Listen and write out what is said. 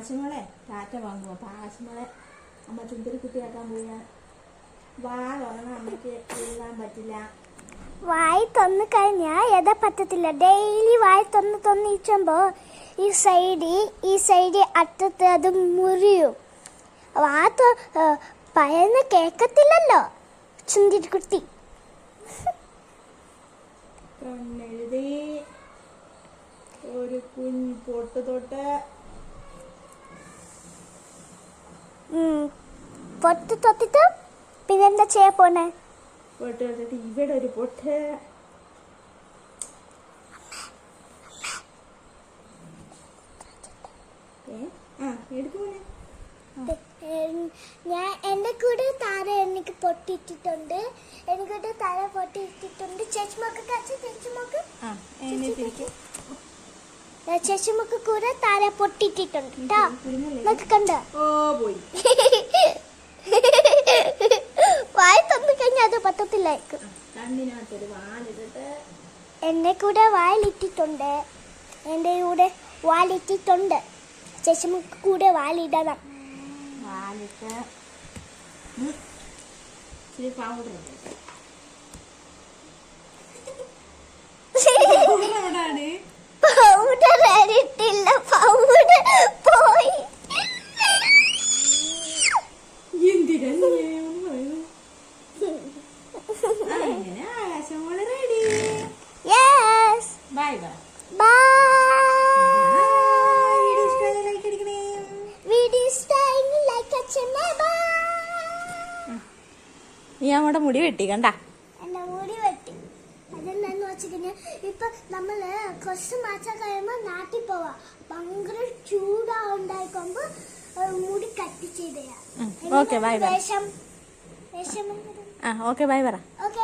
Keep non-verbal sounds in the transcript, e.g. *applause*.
ആശമോളെ ടാറ്റ വാങ്ങുമോ അപ്പൊ ആശമോളെ അമ്മ ചുന്തിരി കുട്ടിയാക്കാൻ പോയ വാ തുറന്ന് അമ്മയ്ക്ക് എഴുതാൻ പറ്റില്ല. വായി തന്നു കഴിഞ്ഞാൽ എതാ പറ്റത്തില്ല. ഡെയിലി വായി തുറന്ന് തുറന്നിച്ചുമ്പോ ഈ സൈഡ് ഈ സൈഡ് അറ്റത്ത് അത് മുറിയും. വാ പയന്ന് കേക്കത്തില്ലല്ലോ ചുന്തിരിക്കുട്ടി കണ്ണെഴുതി. ഒരു കുഞ്ഞ് പൊട്ട് തൊട്ട് പൊട്ട് തൊട്ടിട്ട് പിന്നെന്താ ചെയ്യാൻ പോണേ പൊട്ട് തൊത്തിട്ട് ഇവിടെ ഒരു പൊട്ട്. ഞാൻ എന്റെ കൂടെ താര എനിക്ക് പൊട്ടിയിട്ടിട്ടുണ്ട്. എനിക്കൂടെ താര പൊട്ടിയിട്ടിട്ടുണ്ട്. ചേച്ചിമൊക്കെ കാച്ചു ചേച്ചിമൊക്കെ. ചേച്ചിമൊക്കെ കൂടെ താര പൊട്ടിയിട്ടിട്ടുണ്ട്. കേട്ടോ നമുക്ക് കണ്ടോ ഓ പോയി *laughs* വായി തന്നു കഴിഞ്ഞാൽ വാലിട്ടിട്ട് എന്റെ കൂടെ വാലിട്ടിട്ടുണ്ട്. എന്റെ കൂടെ വാലിട്ടിട്ടുണ്ട്. ശേഷം കൂടെ വാലിടണം. വാലിട്ട് പൗഡർ *laughs* ഇട്ടില്ല പൗഡർ പോയി എന്തിനാ നീ ഒന്ന് പറയുന്നത്? അങ്ങനെ ready yes bye bye bye video ഇഷ്ടമായ ലൈക്ക് അടിക്കണേ. വീഡിയോ ഇഷ്ടമായി ലൈക്ക് അടിച്ചേ. ബൈ നീ നമ്മുടെ മുടി വെട്ടി കണ്ട? എന്റെ മുടി വെട്ടി. അതെന്താന്ന് വെച്ചിട്ടുണ്ടെങ്കിൽ ഇപ്പൊ നമ്മൾ കുറച്ച് മാസം കഴിയുമ്പോ നാട്ടിൽ പോവാ. ഭയങ്കര ചൂടാ ഉണ്ടായിക്കുമ്പോ മുടി കട്ട് ചെയ്തയാ. Okay bye bye. വേഷം? വേഷം ആ ഓക്കെ ബൈ പറ. ഓക്കെ